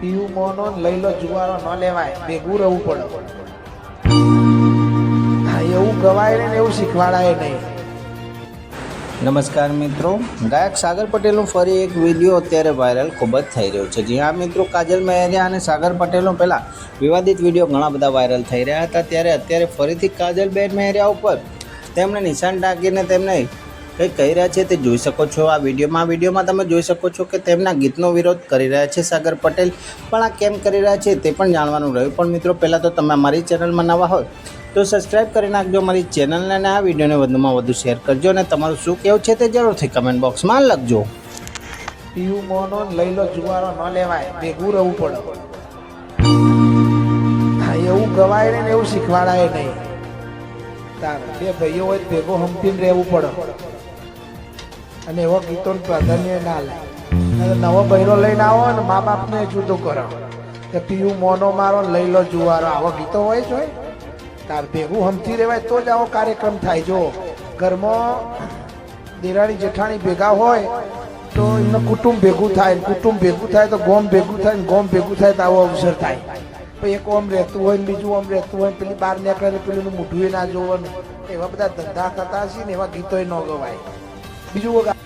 પીવું મોનો લઈ લો, જુવારો ન લેવાય, ભેગું રહેવું પડે. હા, એવું ગવાય ને એવું શીખવાડાય નહીં. નમસ્કાર મિત્રો. ગાયક સાગર પટેલનો ફરી એક વીડિયો અત્યારે વાયરલ ખૂબ જ થઈ રહ્યો છે. જી હા મિત્રો, કાજલ મહેરિયા અને સાગર પટેલનો પહેલાં વિવાદિત વીડિયો ઘણા બધા વાયરલ થઈ રહ્યા હતા. ત્યારે અત્યારે ફરીથી કાજલ બેન મહેરિયા ઉપર તેમણે નિશાન ટાંકીને તેમને કંઈ કહી રહ્યા છે તે જોઈ શકો છો. આ વિડીયોમાં વિડીયોમાં તમે જોઈ શકો છો કે તેમના ગીતનો વિરોધ કરી રહ્યા છે સાગર પટેલ. પણ આ કેમ કરી રહ્યા છે તે પણ જાણવાનું રહ્યું. પણ મિત્રો, પહેલાં તો તમે અમારી ચેનલમાં નવા હોય તો સબસ્ક્રાઇબ કરી નાખજો. મારી ચેનલને અને આ વિડીયોને વધુમાં વધુ શેર કરજો અને તમારું શું કહેવું છે તે જરૂરથી કમેન્ટ બોક્સમાં લખજો. પીવું મોનો લઈ લો જુવારો, ન લેવાય. ભેગું રહેવું પડે. એવું ગવાય ને એવું શીખવાડાય નહીં. તાર, બે ભાઈઓ હોય ભેગો હંપીને રહેવું પડે. અને એવા ગીતોને પ્રાધાન્ય ના લે. અને નવો બૈરો લઈને આવો ને મા બાપને જુદો કરો. કે પીવું મોનો મારો લઈ લો જુવારો. આવા ગીતો હોય જ હોય તાર ભેગું હમથી રહેવાય તો જ આવો કાર્યક્રમ થાય. જો ઘરમાં દેરાણી જેઠાણી ભેગા હોય તો એમનું કુટુંબ ભેગું થાય. કુટુંબ ભેગું થાય તો ગોમ ભેગું થાય ને ગોમ ભેગું થાય તો આવો અવસર થાય. એક ઓમ રહેતું હોય બીજું ઓમ રહેતું હોય પેલી બહાર નીકળે પેલું મોઢું ના જોવાનું એવા બધા ધંધા થતા હશે ને એવા ગીતોય ન ગવાય. બીજું વગર